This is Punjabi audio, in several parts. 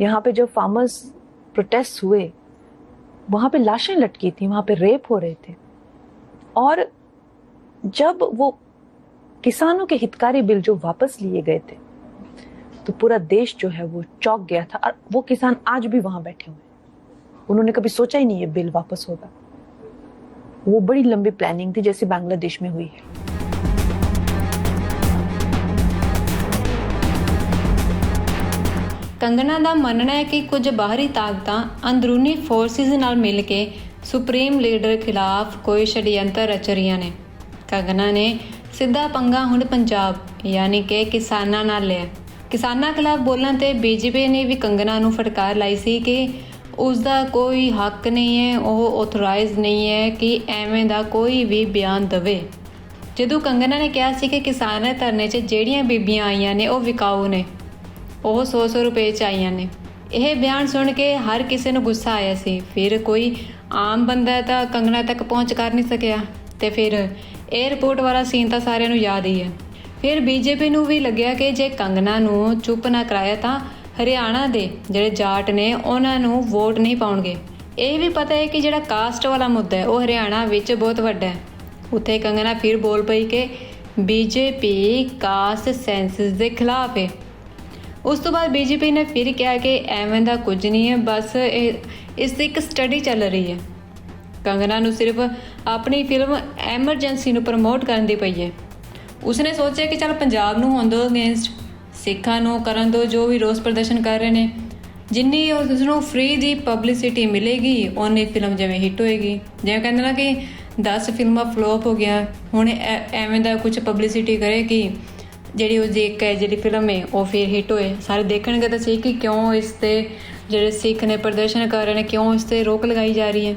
यहाँ पे जब फार्मर्स प्रोटेस्ट हुए, वहाँ पे लाशें लटकी थी, वहाँ पे रेप हो रहे थे। और जब वो किसानों के हितकारी बिल जो वापस लिए गए थे तो पूरा देश जो है वो चौक गया था और वो किसान आज भी वहाँ बैठे हुए उन्होंने कभी सोचा ही नहीं ये बिल वापस होगा। वो बड़ी लंबी प्लानिंग थी जैसे बांग्लादेश में हुई है। ਕੰਗਨਾ ਦਾ ਮੰਨਣਾ ਹੈ ਕਿ ਕੁਝ ਬਾਹਰੀ ਤਾਕਤਾਂ ਅੰਦਰੂਨੀ ਫੋਰਸਿਸ ਨਾਲ ਮਿਲ ਕੇ ਸੁਪਰੀਮ ਲੀਡਰ ਖਿਲਾਫ ਕੋਈ ਛੜਯੰਤਰ ਰਚ ਰਹੀਆਂ ਨੇ। ਕੰਗਨਾ ਨੇ ਸਿੱਧਾ ਪੰਗਾ ਹੁਣ ਪੰਜਾਬ, ਯਾਨੀ ਕਿ ਕਿਸਾਨਾਂ ਨਾਲ ਲਿਆ। ਕਿਸਾਨਾਂ ਖਿਲਾਫ ਬੋਲਣ ਤੇ ਬੀਜੇਪੀ ਨੇ ਵੀ ਕੰਗਨਾ ਨੂੰ ਫਟਕਾਰ ਲਾਈ ਸੀ ਕਿ ਉਸ ਦਾ ਕੋਈ ਹੱਕ ਨਹੀਂ ਹੈ, ਉਹ ਆਥੋਰਾਈਜ਼ ਨਹੀਂ ਹੈ ਕਿ ਐਵੇਂ ਦਾ ਕੋਈ ਵੀ ਬਿਆਨ ਦਵੇ। ਜਦੋਂ ਕੰਗਨਾ ਨੇ ਕਿਹਾ ਸੀ ਕਿ ਕਿਸਾਨਾਂ ਧਰਨੇ 'ਚ ਜਿਹੜੀਆਂ ਬੀਬੀਆਂ ਆਈਆਂ ਨੇ, ਉਹ ਵਿਕਾਊ ਨੇ। ਉਹ 100-100 ਰੁਪਏ ਚ ਆਈਆਂ ਨੇ। ਇਹ ਬਿਆਨ ਸੁਣ ਕੇ ਹਰ ਕਿਸੇ ਨੂੰ ਗੁੱਸਾ ਆਇਆ ਸੀ। ਫਿਰ ਕੋਈ ਆਮ ਬੰਦਾ ਤਾਂ ਕੰਗਣਾ ਤੱਕ ਪਹੁੰਚ ਕਰ ਨਹੀਂ ਸਕਿਆ ਤੇ ਫਿਰ 에ਅਰਪੋਰਟ ਵਾਲਾ ਸੀਨ ਤਾਂ ਸਾਰਿਆਂ ਨੂੰ ਯਾਦ ਹੀ ਹੈ। ਫਿਰ ਬੀਜੇਪੀ ਨੂੰ ਵੀ ਲੱਗਿਆ ਕਿ ਜੇ ਕੰਗਣਾ ਨੂੰ ਚੁੱਪ ਨਾ ਕਰਾਇਆ ਤਾਂ ਹਰਿਆਣਾ ਦੇ ਜਿਹੜੇ ਜਾਟ ਨੇ ਉਹਨਾਂ ਨੂੰ ਵੋਟ ਨਹੀਂ ਪਾਉਣਗੇ। ਇਹ ਵੀ ਪਤਾ ਹੈ ਕਿ ਜਿਹੜਾ ਕਾਸਟ ਵਾਲਾ ਮੁੱਦਾ ਹੈ, ਉਹ ਹਰਿਆਣਾ ਵਿੱਚ ਬਹੁਤ ਵੱਡਾ ਹੈ। ਉੱਥੇ ਕੰਗਣਾ ਫਿਰ ਬੋਲ ਪਈ ਕਿ ਬੀਜੇਪੀ ਕਾਸਟ ਸੈਂਸਸ ਦੇ ਖਿਲਾਫ ਹੈ। ਉਸ ਤੋਂ ਬਾਅਦ ਬੀਜੇਪੀ ਨੇ ਫਿਰ ਕਿਹਾ ਕਿ ਐਵੇਂ ਦਾ ਕੁਝ ਨਹੀਂ ਹੈ, ਬਸ ਇਹ, ਇਸ ਦੀ ਇੱਕ ਸਟੱਡੀ ਚੱਲ ਰਹੀ ਹੈ। ਕੰਗਨਾ ਨੂੰ ਸਿਰਫ ਆਪਣੀ ਫਿਲਮ ਐਮਰਜੈਂਸੀ ਨੂੰ ਪ੍ਰਮੋਟ ਕਰਨ ਦੀ ਪਈ ਹੈ। ਉਸਨੇ ਸੋਚਿਆ ਕਿ ਚਲ ਪੰਜਾਬ ਨੂੰ ਹੋਣ ਦੋ ਅਗੇਂਸਟ ਸਿੱਖਾਂ ਨੂੰ ਕਰਨ ਦੋ ਜੋ ਵੀ ਰੋਸ ਪ੍ਰਦਰਸ਼ਨ ਕਰ ਰਹੇ ਨੇ, ਜਿੰਨੀ ਉਸ ਨੂੰ ਫ੍ਰੀ ਦੀ ਪਬਲਿਸਿਟੀ ਮਿਲੇਗੀ ਉਹਨੇ ਫਿਲਮ ਜਿਵੇਂ ਹਿੱਟ ਹੋਏਗੀ। ਜਿਵੇਂ ਕਹਿੰਦੇ ਨਾ ਕਿ 10 ਫਿਲਮਾਂ ਫਲੋਪ ਹੋ ਗਿਆ ਹੁਣ ਐ- ਐਵੇਂ ਦਾ ਕੁਝ ਪਬਲਿਸਿਟੀ ਕਰੇ ਕਿ ਜਿਹੜੀ ਉਹ ਇੱਕ ਹੈ ਜਿਹੜੀ ਫਿਲਮ ਹੈ, ਉਹ ਫਿਰ ਹਿੱਟ ਹੋਏ। ਸਾਰੇ ਦੇਖਣਗੇ ਤਾਂ ਸਹੀ ਕਿ ਕਿਉਂ ਇਸ ਤੇ ਜਿਹੜੇ ਸਿੱਖ ਨੇ ਪ੍ਰਦਰਸ਼ਨ ਕਰ ਰਹੇ ਨੇ, ਕਿਉਂ ਇਸ ਤੇ ਰੋਕ ਲਗਾਈ ਜਾ ਰਹੀ ਹੈ।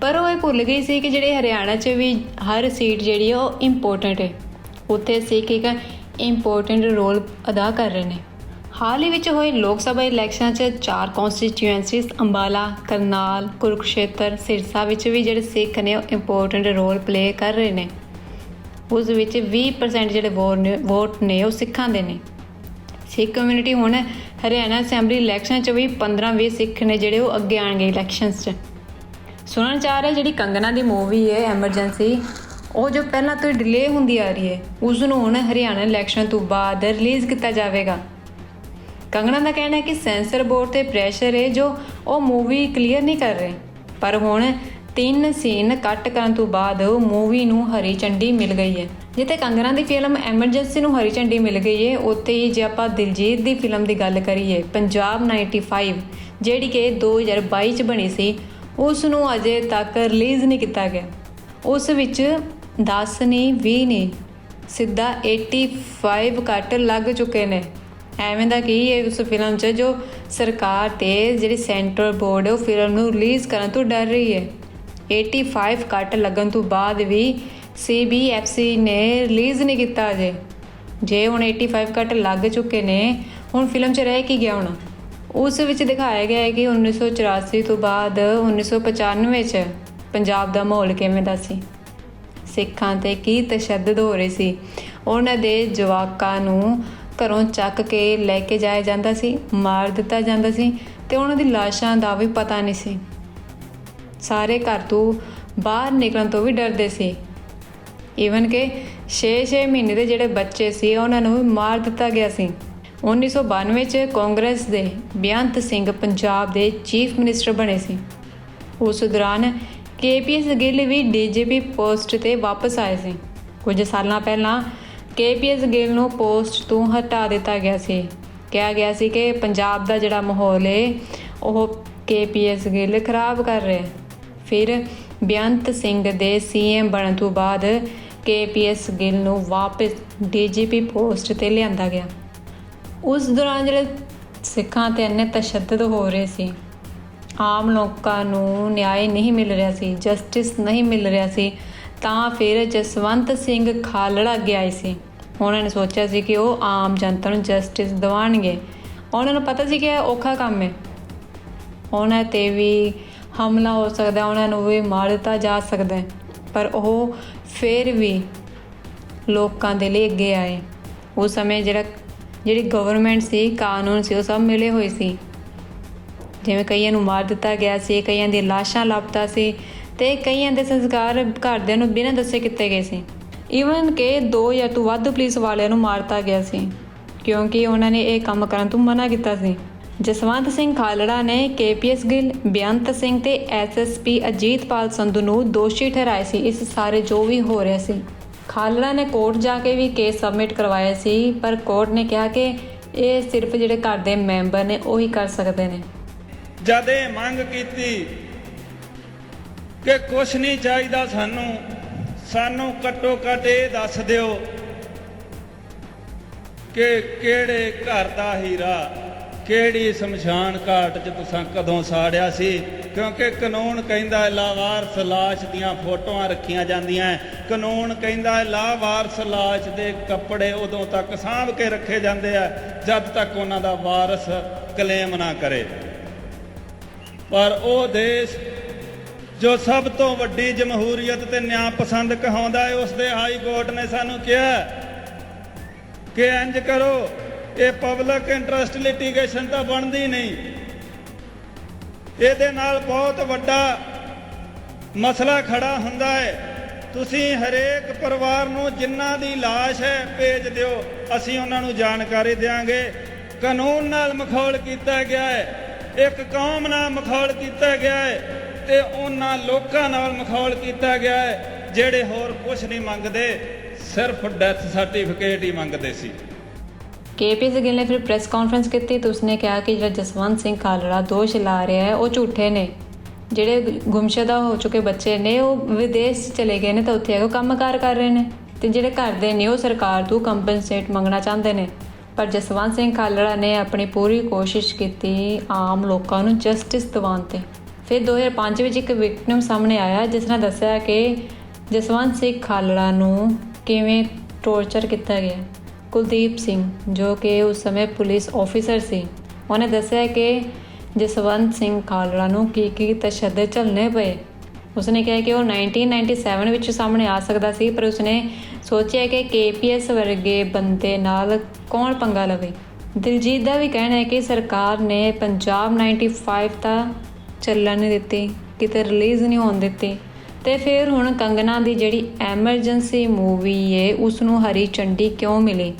ਪਰ ਉਹ ਇਹ ਭੁੱਲ ਗਈ ਸੀ ਕਿ ਜਿਹੜੇ ਹਰਿਆਣਾ 'ਚ ਵੀ ਹਰ ਸੀਟ ਜਿਹੜੀ ਹੈ ਉਹ ਇੰਪੋਰਟੈਂਟ ਹੈ। ਉੱਥੇ ਸਿੱਖ ਇੱਕ ਇੰਪੋਰਟੈਂਟ ਰੋਲ ਅਦਾ ਕਰ ਰਹੇ ਨੇ। ਹਾਲ ਹੀ ਵਿੱਚ ਹੋਏ ਲੋਕ ਸਭਾ ਇਲੈਕਸ਼ਨ 'ਚ ਚਾਰ ਕਨਸਟੀਚੁਐਂਸੀਜ਼ ਅੰਬਾਲਾ, ਕਰਨਾਲ, ਕੁਰੂਕਸ਼ੇਤਰ, ਸਿਰਸਾ ਵਿੱਚ ਵੀ ਜਿਹੜੇ ਸਿੱਖ ਨੇ, ਉਹ ਇੰਪੋਰਟੈਂਟ ਰੋਲ ਪਲੇ ਕਰ ਰਹੇ ਨੇ। ਉਸ ਵਿੱਚ 20% ਜਿਹੜੇ ਵੋਟ ਨੇ ਵੋਟ ਨੇ, ਉਹ ਸਿੱਖਾਂ ਦੇ ਨੇ। ਸਿੱਖ ਕਮਿਊਨਿਟੀ ਹੁਣ ਹਰਿਆਣਾ ਅਸੈਂਬਲੀ ਇਲੈਕਸ਼ਨ 'ਚ ਵੀ 15-20 ਸਿੱਖ ਨੇ ਜਿਹੜੇ ਉਹ ਅੱਗੇ ਆਣਗੇ ਇਲੈਕਸ਼ਨਸ 'ਚ। ਸੁਣਨ ਚ ਆ ਰਿਹਾ ਜਿਹੜੀ ਕੰਗਨਾ ਦੀ ਮੂਵੀ ਹੈ ਐਮਰਜੈਂਸੀ ਉਹ ਜੋ ਪਹਿਲਾਂ ਤੋਂ ਡਿਲੇ ਹੁੰਦੀ ਆ ਰਹੀ ਹੈ ਉਸ ਨੂੰ ਹੁਣ ਹਰਿਆਣਾ ਇਲੈਕਸ਼ਨ ਤੋਂ ਬਾਅਦ ਰਿਲੀਜ਼ ਕੀਤਾ ਜਾਵੇਗਾ। ਕੰਗਨਾ ਦਾ ਕਹਿਣਾ ਹੈ ਕਿ ਸੈਂਸਰ ਬੋਰਡ ਤੇ ਪ੍ਰੈਸ਼ਰ ਹੈ ਜੋ ਉਹ ਮੂਵੀ ਕਲੀਅਰ ਨਹੀਂ ਕਰ ਰਹੇ, ਪਰ ਹੁਣ ਤਿੰਨ ਸੀਨ ਕੱਟ ਕਰਨ ਤੋਂ ਬਾਅਦ ਮੂਵੀ ਨੂੰ ਹਰੀ ਝੰਡੀ ਮਿਲ ਗਈ ਹੈ। ਜਿੱਥੇ ਕੰਗਨਾ ਦੀ ਫਿਲਮ ਐਮਰਜੈਂਸੀ ਨੂੰ ਹਰੀ ਝੰਡੀ ਮਿਲ ਗਈ ਹੈ, ਉੱਥੇ ਹੀ ਜੇ ਆਪਾਂ ਦਿਲਜੀਤ ਦੀ ਫਿਲਮ ਦੀ ਗੱਲ ਕਰੀਏ, ਪੰਜਾਬ 95 ਜਿਹੜੀ ਕਿ 2022 ਚ ਬਣੀ ਸੀ, ਉਸ ਨੂੰ ਅਜੇ ਤੱਕ ਰਿਲੀਜ਼ ਨਹੀਂ ਕੀਤਾ ਗਿਆ। ਉਸ ਵਿੱਚ 10 ਨਹੀਂ 20 ਨਹੀਂ ਸਿੱਧਾ 85 ਕੱਟ ਲੱਗ ਚੁੱਕੇ ਨੇ। ਐਵੇਂ ਦਾ ਕੀ ਹੈ ਉਸ ਫਿਲਮ 'ਚ ਜੋ ਸਰਕਾਰ ਤੇ ਜਿਹੜੀ ਸੈਂਟਰ ਬੋਰਡ ਉਹ ਫਿਲਮ ਨੂੰ ਰਿਲੀਜ਼ ਕਰਨ ਤੋਂ ਡਰ ਰਹੀ ਹੈ। 85 ਕੱਟ ਲੱਗਣ ਤੋਂ ਬਾਅਦ ਵੀ CBFC ਨੇ ਰਿਲੀਜ਼ ਨਹੀਂ ਕੀਤਾ ਅਜੇ। ਜੇ ਹੁਣ 85 ਕੱਟ ਲੱਗ ਚੁੱਕੇ ਨੇ, ਹੁਣ ਫਿਲਮ 'ਚ ਰਹਿ ਕੀ ਗਿਆ ਹੁਣ? ਉਸ ਵਿੱਚ ਦਿਖਾਇਆ ਗਿਆ ਹੈ ਕਿ 1984 ਤੋਂ ਬਾਅਦ 1995 'ਚ ਪੰਜਾਬ ਦਾ ਮਾਹੌਲ ਕਿਵੇਂ ਦਾ ਸੀ? ਸਿੱਖਾਂ ਤੇ ਕੀ ਤਸ਼ੱਦਦ ਹੋ ਰਹੀ ਸੀ? ਉਹਨਾਂ ਦੇ ਜਵਾਕਾਂ ਨੂੰ ਘਰੋਂ ਚੱਕ ਕੇ ਲੈ ਕੇ ਜਾਇਆ ਜਾਂਦਾ ਸੀ, ਮਾਰ ਦਿੱਤਾ ਜਾਂਦਾ ਸੀ ਤੇ ਉਹਨਾਂ ਦੀ ਲਾਸ਼ਾਂ ਦਾ ਵੀ ਪਤਾ ਨਹੀਂ ਸੀ। ਸਾਰੇ ਘਰ ਤੋਂ ਬਾਹਰ ਨਿਕਲਣ ਤੋਂ ਵੀ ਡਰਦੇ ਸੀ। ਈਵਨ ਕਿ 6-6 ਮਹੀਨੇ ਦੇ ਜਿਹੜੇ ਬੱਚੇ ਸੀ, ਉਹਨਾਂ ਨੂੰ ਮਾਰ ਦਿੱਤਾ ਗਿਆ ਸੀ। 1992 ਚ ਕਾਂਗਰਸ ਦੇ ਬੇਅੰਤ ਸਿੰਘ ਪੰਜਾਬ ਦੇ ਚੀਫ ਮਿਨਿਸਟਰ ਬਣੇ ਸੀ। ਉਸ ਦੌਰਾਨ ਕੇਪੀਐਸ ਗਿੱਲ ਵੀ ਡੀਜੀਪੀ ਪੋਸਟ ਤੇ ਵਾਪਸ ਆਏ ਸੀ। ਕੁਝ ਸਾਲਾਂ ਪਹਿਲਾਂ ਕੇਪੀਐਸ ਗਿੱਲ ਨੂੰ ਪੋਸਟ ਤੋਂ ਹਟਾ ਦਿੱਤਾ ਗਿਆ ਸੀ। ਕਿਹਾ ਗਿਆ ਸੀ ਕਿ ਪੰਜਾਬ ਦਾ ਜਿਹੜਾ ਮਾਹੌਲ ਹੈ ਉਹ ਕੇਪੀਐਸ ਗਿੱਲ ਖਰਾਬ ਕਰ ਰਿਹਾ। ਹੈ ਫਿਰ ਬੇਅੰਤ ਸਿੰਘ ਦੇ ਸੀਐਮ ਬਣਨ ਤੋਂ ਬਾਅਦ ਕੇਪੀਐਸ ਗਿੱਲ ਨੂੰ ਵਾਪਸ ਡੀਜੀਪੀ ਪੋਸਟ ਤੇ ਲਿਆਂਦਾ ਗਿਆ। ਉਸ ਦੌਰਾਨ ਜਿਹੜੇ ਸਿੱਖਾਂ ਤੇ ਇੰਨੇ ਤਸ਼ੱਦਦ ਹੋ ਰਹੇ ਸੀ, ਆਮ ਲੋਕਾਂ ਨੂੰ ਨਿਆਂ ਨਹੀਂ ਮਿਲ ਰਿਹਾ ਸੀ, ਜਸਟਿਸ ਨਹੀਂ ਮਿਲ ਰਿਹਾ ਸੀ, ਤਾਂ ਫਿਰ ਜਸਵੰਤ ਸਿੰਘ ਖਾਲੜਾ ਅੱਗੇ ਆਏ ਸੀ। ਉਹਨਾਂ ਨੇ ਸੋਚਿਆ ਸੀ ਕਿ ਉਹ ਆਮ ਜਨਤਾ ਨੂੰ ਜਸਟਿਸ ਦਿਵਾਣਗੇ ਉਹਨਾਂ ਨੂੰ ਪਤਾ ਸੀ ਕਿ ਇਹ ਔਖਾ ਕੰਮ ਹੈ। ਉਹਨਾਂ ਤੇ ਵੀ ਹਮਲਾ ਹੋ ਸਕਦਾ ਉਹਨਾਂ ਨੂੰ ਵੀ ਮਾਰ ਦਿੱਤਾ ਜਾ ਸਕਦਾ ਪਰ ਉਹ ਫਿਰ ਵੀ ਲੋਕਾਂ ਦੇ ਲਈ ਅੱਗੇ ਆਏ। ਉਸ ਸਮੇਂ ਜਿਹੜਾ, ਜਿਹੜੀ ਗਵਰਨਮੈਂਟ ਸੀ, ਕਾਨੂੰਨ ਸੀ, ਉਹ ਸਭ ਮਿਲੇ ਹੋਏ ਸੀ। ਜਿਵੇਂ ਕਈਆਂ ਨੂੰ ਮਾਰ ਦਿੱਤਾ ਗਿਆ ਸੀ, ਕਈਆਂ ਦੀਆਂ ਲਾਸ਼ਾਂ ਲਾਪਤਾ ਸੀ ਤੇ ਕਈਆਂ ਦੇ ਸੰਸਕਾਰ ਘਰਦਿਆਂ ਨੂੰ ਬਿਨਾਂ ਦੱਸੇ ਕੀਤੇ ਗਏ ਸੀ। ਈਵਨ ਕਿ ਦੋ ਜਾਂ ਤੋਂ ਵੱਧ ਪੁਲਿਸ ਵਾਲਿਆਂ ਨੂੰ ਮਾਰਤਾ ਗਿਆ ਸੀ, ਕਿਉਂਕਿ ਉਹਨਾਂ ਨੇ ਇਹ ਕੰਮ ਕਰਨ ਤੋਂ ਮਨਾ ਕੀਤਾ ਸੀ। ਜਸਵੰਤ ਸਿੰਘ ਖਾਲੜਾ ਨੇ ਕੇਪੀਐਸ ਗਿੱਲ, ਬੇਅੰਤ ਸਿੰਘ ਤੇ ਐਸਐਸਪੀ ਅਜੀਤਪਾਲ ਸੰਧੂ ਨੂੰ ਦੋਸ਼ੀ ਠਹਿਰਾਇਆ ਸੀ। ਇਸ ਸਾਰੇ ਜੋ ਵੀ ਹੋ ਰਿਹਾ ਸੀ। ਖਾਲੜਾ ਨੇ ਕੋਰਟ ਜਾ ਕੇ ਵੀ ਕੇਸ ਸਬਮਿਟ ਕਰਵਾਇਆ ਸੀ, ਪਰ ਕੋਰਟ ਨੇ ਕਿਹਾ ਕਿ ਇਹ ਸਿਰਫ ਜਿਹੜੇ ਘਰ ਦੇ ਮੈਂਬਰ ਨੇ, ਉਹੀ ਕਰ ਸਕਦੇ ਨੇ। ਜਦ ਇਹ ਮੰਗ ਕੀਤੀ ਕਿ ਕੁਛ ਨਹੀਂ ਚਾਹੀਦਾ ਸਾਨੂੰ ਸਾਨੂੰ ਘੱਟੋ ਘੱਟ ਇਹ ਦੱਸ ਦਿਓ ਕਿ ਕਿਹੜੇ ਘਰ ਦਾ ਹੀਰਾ ਕਿਹੜੀ ਸ਼ਮਸ਼ਾਨ ਘਾਟ 'ਚ ਤੁਸੀਂ ਕਦੋਂ ਸਾੜਿਆ ਸੀ? ਕਿਉਂਕਿ ਕਾਨੂੰਨ ਕਹਿੰਦਾ ਹੈ, ਲਾਵਾਰਸ ਲਾਸ਼ ਦੀਆਂ ਫੋਟੋਆਂ ਰੱਖੀਆਂ ਜਾਂਦੀਆਂ ਕਾਨੂੰਨ ਕਹਿੰਦਾ ਹੈ, ਲਾਵਾਰਸ ਲਾਸ਼ ਦੇ ਕੱਪੜੇ ਉਦੋਂ ਤੱਕ ਸਾਂਭ ਕੇ ਰੱਖੇ ਜਾਂਦੇ ਆ, ਜਦ ਤੱਕ ਉਹਨਾਂ ਦਾ ਵਾਰਸ ਕਲੇਮ ਨਾ ਕਰੇ। ਪਰ ਉਹ ਦੇਸ਼ ਜੋ ਸਭ ਤੋਂ ਵੱਡੀ ਜਮਹੂਰੀਅਤ ਤੇ ਨਿਆਂ ਪਸੰਦ ਕਹਾਉਂਦਾ ਹੈ, ਉਸ ਦੇ ਹਾਈ ਕੋਰਟ ਨੇ ਸਾਨੂੰ ਕਿਹਾ ਕਿ ਇੰਜ ਕਰੋ। ਇਹ ਪਬਲਿਕ ਇੰਟਰਸਟ ਲਿਟੀਗੇਸ਼ਨ ਤਾਂ ਬਣਦੀ ਨਹੀਂ। ਇਹਦੇ ਨਾਲ ਬਹੁਤ ਵੱਡਾ ਮਸਲਾ ਖੜਾ ਹੁੰਦਾ ਹੈ। ਤੁਸੀਂ ਹਰੇਕ ਪਰਿਵਾਰ ਨੂੰ ਜਿਨ੍ਹਾਂ ਦੀ ਲਾਸ਼ ਹੈ, ਭੇਜ ਦਿਓ। ਅਸੀਂ ਉਹਨਾਂ ਨੂੰ ਜਾਣਕਾਰੀ ਦੇਵਾਂਗੇ ਕਾਨੂੰਨ ਨਾਲ ਮਖੌਲ ਕੀਤਾ ਗਿਆ ਹੈ। ਇੱਕ ਕੌਮ ਨਾਲ ਮਖੌਲ ਕੀਤਾ ਗਿਆ ਹੈ ਤੇ ਉਹਨਾਂ ਲੋਕਾਂ ਨਾਲ ਮਖੌਲ ਕੀਤਾ ਗਿਆ ਹੈ। ਜਿਹੜੇ ਹੋਰ ਕੁਝ ਨਹੀਂ ਮੰਗਦੇ, ਸਿਰਫ ਡੈਥ ਸਰਟੀਫਿਕੇਟ ਹੀ ਮੰਗਦੇ ਸੀ। ਕੇਪੀਐਸ ਗਿੱਲ ਨੇ ਫਿਰ ਪ੍ਰੈਸ ਕਾਨਫਰੰਸ ਕੀਤੀ ਤੇ ਉਸਨੇ ਕਿਹਾ ਕਿ ਜਿਹੜਾ ਜਸਵੰਤ ਸਿੰਘ ਖਾਲੜਾ ਦੋਸ਼ ਲਾ ਰਿਹਾ ਹੈ, ਉਹ ਝੂਠੇ ਨੇ। ਜਿਹੜੇ ਗੁੰਮਸ਼ੁਦਾ ਹੋ ਚੁੱਕੇ ਬੱਚੇ ਨੇ, ਉਹ ਵਿਦੇਸ਼ ਚਲੇ ਗਏ ਨੇ ਤਾਂ ਉੱਥੇ ਆ ਕੇ ਉਹ ਕੰਮਕਾਰ ਕਰ ਰਹੇ ਨੇ। ਤੇ ਜਿਹੜੇ ਘਰ ਦੇ ਨੇ, ਉਹ ਸਰਕਾਰ ਤੋਂ ਕੰਪਨਸੇਟ ਮੰਗਣਾ ਚਾਹੁੰਦੇ ਨੇ। ਪਰ ਜਸਵੰਤ ਸਿੰਘ ਖਾਲੜਾ ਨੇ ਆਪਣੀ ਪੂਰੀ ਕੋਸ਼ਿਸ਼ ਕੀਤੀ ਆਮ ਲੋਕਾਂ ਨੂੰ ਜਸਟਿਸ ਦਿਵਾਉਣ ਤੇ। ਫਿਰ 2005 ਵਿੱਚ ਇੱਕ ਵਿਕਟਮ ਸਾਹਮਣੇ ਆਇਆ, ਜਿਸ ਨੇ ਦੱਸਿਆ ਕਿ ਜਸਵੰਤ ਸਿੰਘ ਖਾਲੜਾ ਨੂੰ ਕਿਵੇਂ ਟੌਰਚਰ ਕੀਤਾ ਗਿਆ। ਕੁਲਦੀਪ ਸਿੰਘ, ਜੋ ਕਿ ਉਸ ਸਮੇਂ ਪੁਲਿਸ ਆਫੀਸਰ ਸੀ। ਉਹਨੇ ਦੱਸਿਆ ਕਿ ਜਸਵੰਤ ਸਿੰਘ ਖਾਲੜਾ ਨੂੰ ਕੀ ਕੀ ਤਸ਼ੱਦਦ ਝੱਲਣੇ ਪਏ। ਉਸਨੇ ਕਿਹਾ ਕਿ ਉਹ 1997 ਵਿੱਚ ਸਾਹਮਣੇ ਆ ਸਕਦਾ ਸੀ, ਪਰ ਉਸਨੇ ਸੋਚਿਆ ਕਿ ਕੇਪੀਐਸ ਵਰਗੇ ਬੰਦੇ ਨਾਲ ਕੌਣ ਪੰਗਾ ਲਵੇ। ਦਿਲਜੀਤ ਦਾ ਵੀ ਕਹਿਣਾ ਹੈ ਕਿ ਸਰਕਾਰ ਨੇ ਪੰਜਾਬ 95 ਤਾਂ ਚੱਲਣ ਨਹੀਂ ਦਿੱਤੀ, ਕਿਤੇ ਰਿਲੀਜ਼ ਨਹੀਂ ਹੋਣ ਦਿੱਤੀ। ਤੇ ਫਿਰ ਹੁਣ ਕੰਗਨਾ ਦੀ ਜਿਹੜੀ ਐਮਰਜੈਂਸੀ ਮੂਵੀ ਏ ਉਸ ਨੂੰ ਹਰੀ ਚੰਡੀ ਕਿਉਂ ਮਿਲੀ?